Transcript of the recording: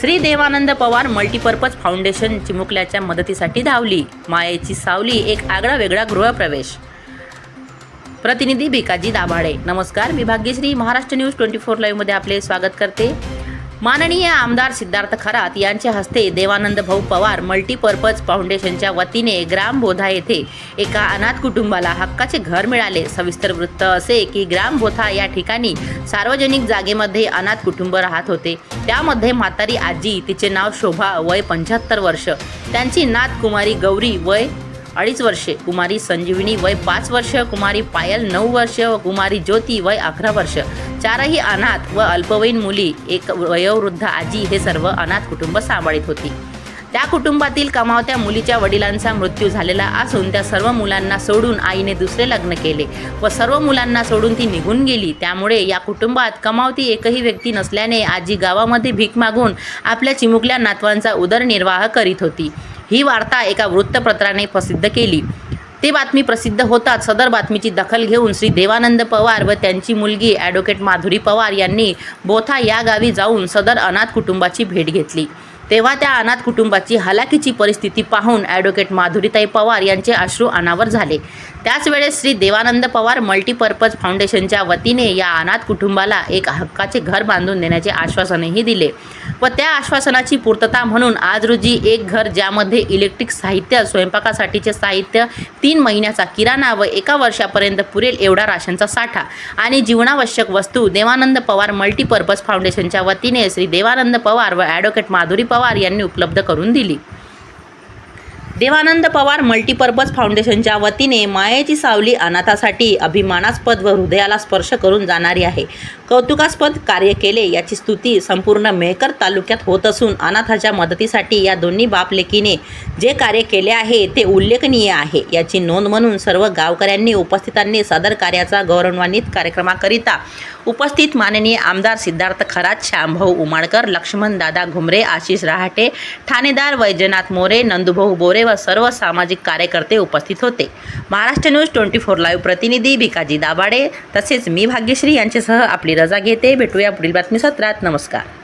Shri Devanand Pawar multipurpose foundation चिमुकल्याच्या मदतीसाठी धावली. मायेची सावली एक आगळा वेगळा गृहप्रवेश. प्रतिनिधी भिकाजी दाभाडे. नमस्कार मी Bhagyashree Maharashtra news twenty four लाईव्हमध्ये आपले स्वागत करते. माननीय आमदार सिद्धार्थ खरात यांच्या हस्ते देवानंद भाऊ पवार मल्टीपर्पज फाउंडेशनच्या वतीने ग्राम बोधा येथे एका अनाथ कुटुंबाला हक्काचे घर मिळाले. सविस्तर वृत्त असे की ग्राम बोथा या ठिकाणी सार्वजनिक जागेमध्ये अनाथ कुटुंब राहत होते. त्यामध्ये म्हातारी आजी तिचे नाव शोभा वय पंच्याहत्तर वर्ष. त्यांची नात कुमारी गौरी वय अडीच वर्षे. कुमारी संजीवनी वय पाच वर्ष कुमारी पायल नऊ वर्ष व कुमारी ज्योती वय अकरा वर्ष. चारही अनाथ व अल्पवयीन मुली एक वयोवृद्ध आजी हे सर्व अनाथ कुटुंब सांभाळीत होती. त्या कुटुंबातील कमावत्या मुलीच्या वडिलांचा मृत्यू झालेला असून त्या सर्व मुलांना सोडून आईने दुसरे लग्न केले व सर्व मुलांना सोडून ती निघून गेली. त्यामुळे या कुटुंबात कमावती एकही व्यक्ती नसल्याने आजी गावामध्ये भीक मागून आपल्या चिमुकल्या नातवांचा उदरनिर्वाह करीत होती. ही वार्ता एका वृत्तपत्राने प्रसिद्ध केली. ती बातमी प्रसिद्ध होताच सदर बातमीची दखल घेऊन श्री देवानंद पवार व त्यांची मुलगी ॲडव्होकेट माधुरी पवार यांनी बोथा या गावी जाऊन सदर अनाथ कुटुंबाची भेट घेतली. तेव्हा त्या अनाथ कुटुंबाची हलाखीची परिस्थिती पाहून ॲडव्होकेट माधुरीताई पवार यांचे अश्रू अनावर झाले. त्याच वेळेस श्री देवानंद पवार मल्टीपर्पज फाउंडेशनच्या वतीने या अनाथ कुटुंबाला एक हक्काचे घर बांधून देण्याचे आश्वासनही दिले. व त्या आश्वासनाची पूर्तता म्हणून आज रोजी एक घर ज्यामध्ये इलेक्ट्रिक साहित्य स्वयंपाकासाठीचे साहित्य तीन महिन्याचा किराणा व एका वर्षापर्यंत पुरेल एवढा राशनचा साठा आणि जीवनावश्यक वस्तू देवानंद पवार मल्टीपर्पज फाउंडेशनच्या वतीने श्री देवानंद पवार व ॲडव्होकेट माधुरी पवार यांनी उपलब्ध करून दिली. देवानंद पवार मल्टीपर्पज फाउंडेशनच्या वतीने मायेची सावली अनाथासाठी अभिमानास्पद व हृदयाला स्पर्श करून जाणारी आहे. कौतुकास्पद कार्य केले याची स्तुती संपूर्ण मेहकर तालुक्यात होत असून अनाथाच्या मदतीसाठी या दोन्ही बापलेकीने जे कार्य केले आहे ते उल्लेखनीय आहे. याची नोंद म्हणून सर्व गावकऱ्यांनी उपस्थितांनी सदर कार्याचा गौरवान्वित कार्यक्रमाकरिता उपस्थित माननीय आमदार सिद्धार्थ खरात श्यामभाऊ उमाडकर लक्ष्मण दादा घुमरे आशिष रहाटे ठाणेदार वैजनाथ मोरे नंदुभाऊ बोरे व सर्व सामाजिक कार्यकर्ते उपस्थित होते. Maharashtra news twenty four live प्रतिनिधी भिकाजी दाभाडे तसेच मी भाग्यश्री यांच्यासह आपली रजा घेते. भेटूया पुढील बातमी सत्रात नमस्कार.